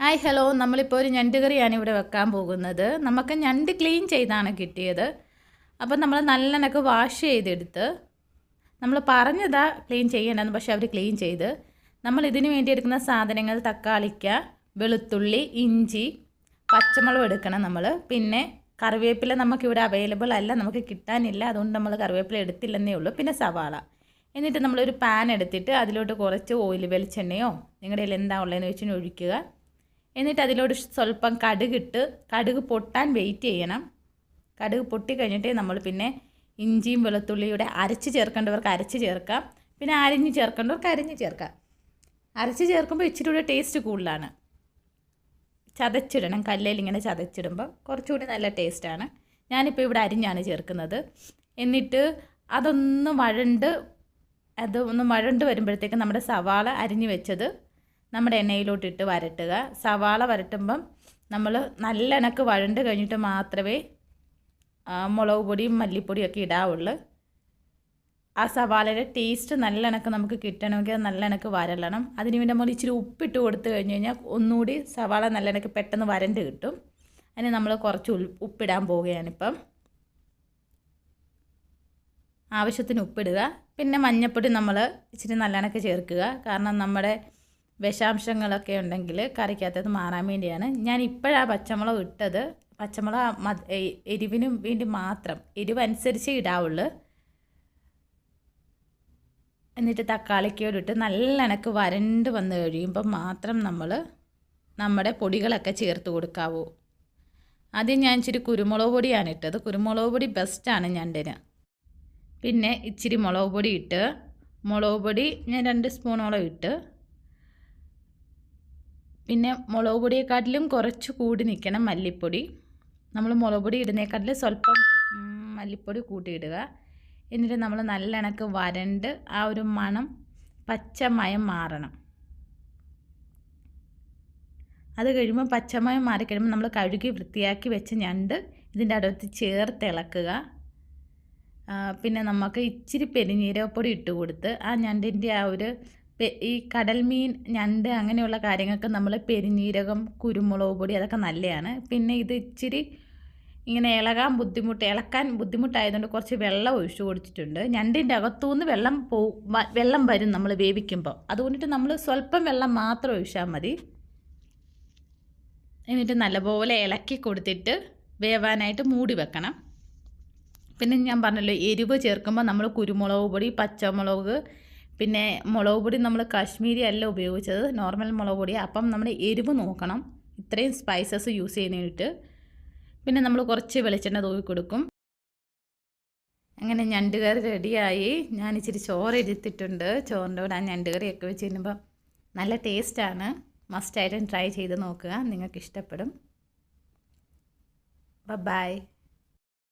Hi hello. നമ്മളിപ്പോൾ ഒരു ഞണ്ട് കറിയാണ് ഇവിടെ വെക്കാൻ പോകുന്നത്. നമുക്ക് ഞണ്ട് ക്ലീൻ ചെയ്താണ് കിട്ടിയത്. അപ്പം നമ്മൾ നല്ലനൊക്കെ വാഷ് ചെയ്തെടുത്ത് നമ്മൾ പറഞ്ഞതാ ക്ലീൻ ചെയ്യണമെന്ന് പക്ഷേ അവർ ക്ലീൻ ചെയ്ത്. നമ്മൾ ഇതിന് വേണ്ടി എടുക്കുന്ന സാധനങ്ങൾ തക്കാളിക്ക വെളുത്തുള്ളി ഇഞ്ചി പച്ചമുളക് എടുക്കണം നമ്മൾ. പിന്നെ കറിവേപ്പില നമുക്കിവിടെ അവൈലബിൾ അല്ല നമുക്ക് കിട്ടാനില്ല. അതുകൊണ്ട് നമ്മൾ കറിവേപ്പില എടുത്തില്ലെന്നേ ഉള്ളൂ. പിന്നെ സവാള. എന്നിട്ട് നമ്മളൊരു പാൻ എടുത്തിട്ട് അതിലോട്ട് കുറച്ച് ഓയിൽ വെളിച്ചെണ്ണയോ നിങ്ങളുടെ കയ്യിൽ എന്താ ഉള്ളതെന്ന് വെച്ചിട്ട് ഒഴിക്കുക. എന്നിട്ട് അതിലോട് സ്വല്പം കടുകിട്ട് കടുക് പൊട്ടാൻ വെയിറ്റ് ചെയ്യണം. കടുക് പൊട്ടി കഴിഞ്ഞിട്ട് നമ്മൾ പിന്നെ ഇഞ്ചിയും വെളുത്തുള്ളിയുടെ അരച്ച് ചേർക്കേണ്ടവർക്ക് അരച്ച് ചേർക്കാം. പിന്നെ അരിഞ്ഞ് ചേർക്കേണ്ടവർക്ക് അരിഞ്ഞ് ചേർക്കാം. അരച്ച് ചേർക്കുമ്പോൾ ഇച്ചിരി കൂടെ ടേസ്റ്റ് കൂടുതലാണ്. ചതച്ചിടണം. കല്ലേൽ ഇങ്ങനെ ചതച്ചിടുമ്പോൾ കുറച്ചുകൂടി നല്ല ടേസ്റ്റാണ് ഞാനിപ്പോൾ ഇവിടെ അരിഞ്ഞാണ് ചേർക്കുന്നത്. എന്നിട്ട് അതൊന്ന് വഴണ്ട് അത് ഒന്ന് വഴണ്ട് വരുമ്പോഴത്തേക്ക് നമ്മുടെ സവാള അരിഞ്ഞ് വെച്ചത് നമ്മുടെ എണ്ണയിലോട്ട് ഇട്ട് വരട്ടുക. സവാള വരട്ടുമ്പം നമ്മൾ നല്ല എണക്ക് വഴണ്ട് കഴിഞ്ഞിട്ട് മാത്രമേ മുളക് പൊടിയും മല്ലിപ്പൊടിയും ഒക്കെ ഇടാവുള്ളൂ. ആ സവാളയുടെ ടേസ്റ്റ് നല്ല എണക്ക് നമുക്ക് കിട്ടണമെങ്കിൽ നല്ല എണക്ക് വരളണം അതിന് വേണ്ടി നമ്മൾ ഇച്ചിരി ഉപ്പിട്ട് കൊടുത്തു കഴിഞ്ഞ് കഴിഞ്ഞാൽ ഒന്നുകൂടി സവാള നല്ല എണക്ക് പെട്ടെന്ന് വരണ്ട് കിട്ടും. അതിന് നമ്മൾ കുറച്ച് ഉപ്പിടാൻ പോവുകയാണിപ്പം. ആവശ്യത്തിന് ഉപ്പിടുക. പിന്നെ മഞ്ഞപ്പൊടി നമ്മൾ ഇച്ചിരി നല്ലെണ്ണക്ക് ചേർക്കുക. കാരണം നമ്മുടെ വിഷാംശങ്ങളൊക്കെ ഉണ്ടെങ്കിൽ കറിക്കകത്തത് മാറാൻ വേണ്ടിയാണ്. ഞാൻ ഇപ്പോഴാണ് പച്ചമുളക് ഇട്ടത്. പച്ചമുളക് എരിവിനും വേണ്ടി മാത്രം എരിവ് അനുസരിച്ച് ഇടാവുള്ളൂ. എന്നിട്ട് തക്കാളിക്കോട് ഇട്ട് നല്ല ഇണക്ക് വരണ്ട് വന്ന് കഴിയുമ്പോൾ മാത്രം നമ്മൾ നമ്മുടെ പൊടികളൊക്കെ ചേർത്ത് കൊടുക്കാവൂ. ആദ്യം ഞാൻ ഇച്ചിരി കുരുമുളക് പൊടിയാണ് ഇട്ടത്. കുരുമുളക് പൊടി ബെസ്റ്റാണ് ഞണ്ടിന് പിന്നെ ഇച്ചിരി മുളക് പൊടി ഇട്ട് മുളക് പൊടി ഞാൻ രണ്ട് സ്പൂണോളം ഇട്ട് പിന്നെ മുളക് പൊടിയെക്കാട്ടിലും കുറച്ച് കൂടി നിൽക്കണം മല്ലിപ്പൊടി. നമ്മൾ മുളക് പൊടി ഇടുന്നേക്കാട്ടിലും സ്വല്പം മല്ലിപ്പൊടി കൂട്ടിയിടുക. എന്നിട്ട് നമ്മൾ നല്ല ഇണക്ക് വരണ്ട് ആ ഒരു മണം പച്ചമയം മാറണം. അത് കഴിയുമ്പോൾ പച്ചമയം മാറിക്കഴിയുമ്പോൾ നമ്മൾ കഴുകി വൃത്തിയാക്കി വെച്ച ഞണ്ട് ഇതിന്റെ അടുത്ത് ചേർത്ത് ഇളക്കുക. പിന്നെ നമുക്ക് ഇച്ചിരി പെരിഞ്ഞീരപ്പൊടി ഇട്ട് കൊടുത്ത് ആ ഞണ്ടിന്റെ ആ ഒരു ഈ കടൽ മീൻ ഞണ്ട് അങ്ങനെയുള്ള കാര്യങ്ങൾക്ക് നമ്മൾ പെരിഞ്ഞീരകം കുരുമുളക് പൊടി അതൊക്കെ നല്ലതാണ്. പിന്നെ ഇത് ഇച്ചിരി ഇങ്ങനെ ഇളകാൻ ബുദ്ധിമുട്ട് ഇളക്കാൻ ബുദ്ധിമുട്ടായതുകൊണ്ട് കുറച്ച് വെള്ളം ഒഴിച്ചു കൊടുത്തിട്ടുണ്ട്. ഞണ്ടിന്റെ അകത്തുനിന്ന് വെള്ളം പോ വെള്ളം വരും നമ്മൾ വേവിക്കുമ്പോൾ. അതുകൊണ്ടിട്ട് നമ്മൾ സ്വല്പം വെള്ളം മാത്രം ഒഴിച്ചാൽ മതി. എന്നിട്ട് നല്ലപോലെ ഇളക്കി കൊടുത്തിട്ട് വേവാനായിട്ട് മൂടി വെക്കണം. പിന്നെ ഞാൻ പറഞ്ഞല്ലോ എരിവ് ചേർക്കുമ്പോൾ നമ്മൾ കുരുമുളക് പൊടി പച്ചമുളക് പിന്നെ മുളക് പൊടി നമ്മൾ കാശ്മീരി അല്ല ഉപയോഗിച്ചത് നോർമൽ മുളക് പൊടി അപ്പം നമ്മൾ എരിവ് നോക്കണം. ഇത്രയും സ്പൈസസ് യൂസ് ചെയ്യുന്നതിനിട്ട് പിന്നെ നമ്മൾ കുറച്ച് വെളിച്ചെണ്ണ തൂവി കൊടുക്കും. അങ്ങനെ ഞണ്ടുകറി റെഡിയായി. ഞാൻ ഇച്ചിരി ചോറ് എടുത്തിട്ടുണ്ട്. ചോറിന്റെ കൂടെ ആ ഞണ്ടുകറിയൊക്കെ വെച്ച് കഴിയുമ്പോൾ നല്ല ടേസ്റ്റാണ് മസ്റ്റായിട്ടും ട്രൈ ചെയ്ത് നോക്കുക. നിങ്ങൾക്ക് ഇഷ്ടപ്പെടും. ബൈ